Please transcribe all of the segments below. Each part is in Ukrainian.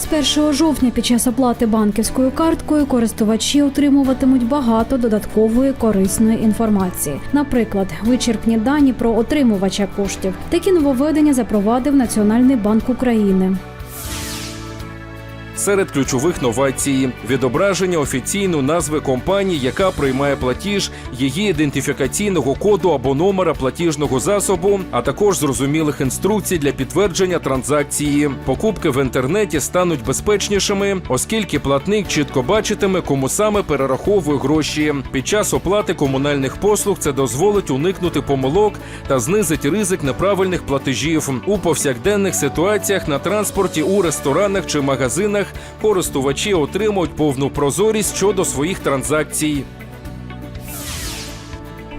З 1 жовтня під час оплати банківською карткою користувачі отримуватимуть багато додаткової корисної інформації. Наприклад, вичерпні дані про отримувача коштів. Такі нововведення запровадив Національний банк України. Серед ключових новацій відображення офіційної назви компанії, яка приймає платіж, її ідентифікаційного коду або номера платіжного засобу, а також зрозумілих інструкцій для підтвердження транзакції. Покупки в інтернеті стануть безпечнішими, оскільки платник чітко бачитиме, кому саме перераховує гроші. Під час оплати комунальних послуг це дозволить уникнути помилок та знизить ризик неправильних платежів у повсякденних ситуаціях на транспорті, у ресторанах чи магазинах. Користувачі отримують повну прозорість щодо своїх транзакцій.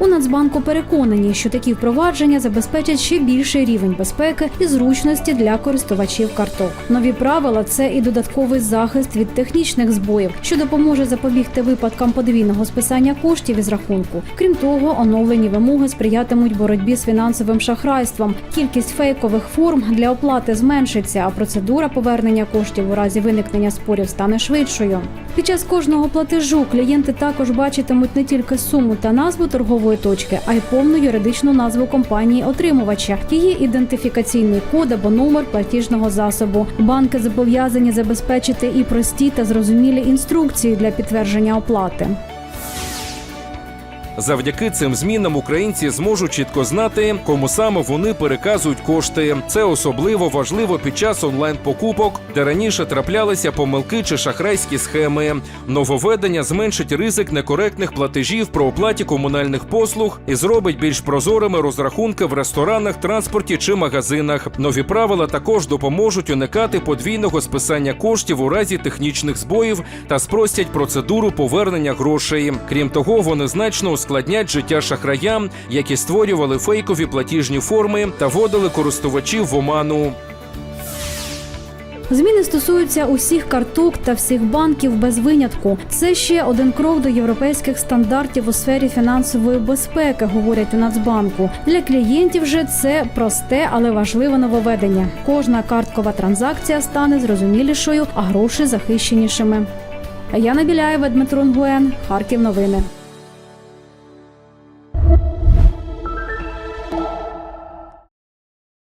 У Нацбанку переконані, що такі впровадження забезпечать ще більший рівень безпеки і зручності для користувачів карток. Нові правила це і додатковий захист від технічних збоїв, що допоможе запобігти випадкам подвійного списання коштів із рахунку. Крім того, оновлені вимоги сприятимуть боротьбі з фінансовим шахрайством. Кількість фейкових форм для оплати зменшиться, а процедура повернення коштів у разі виникнення спорів стане швидшою. Під час кожного платежу клієнти також бачитимуть не тільки суму та назву торгової точки, а й повну юридичну назву компанії отримувача, її ідентифікаційний код або номер платіжного засобу. Банки зобов'язані забезпечити і прості та зрозумілі інструкції для підтвердження оплати. Завдяки цим змінам українці зможуть чітко знати, кому саме вони переказують кошти. Це особливо важливо під час онлайн-покупок, де раніше траплялися помилки чи шахрайські схеми. Нововведення зменшить ризик некоректних платежів про оплаті комунальних послуг і зробить більш прозорими розрахунки в ресторанах, транспорті чи магазинах. Нові правила також допоможуть уникати подвійного списання коштів у разі технічних збоїв та спростять процедуру повернення грошей. Крім того, вони значно ускладнять життя шахраям, які створювали фейкові платіжні форми та вводили користувачів в оману. Зміни стосуються усіх карток та всіх банків без винятку. Це ще один крок до європейських стандартів у сфері фінансової безпеки, говорять у Нацбанку. Для клієнтів же це просте, але важливе нововведення. Кожна карткова транзакція стане зрозумілішою, а гроші захищенішими. Яна Біляєва, Дмитро Нгуен, Харків. Новини.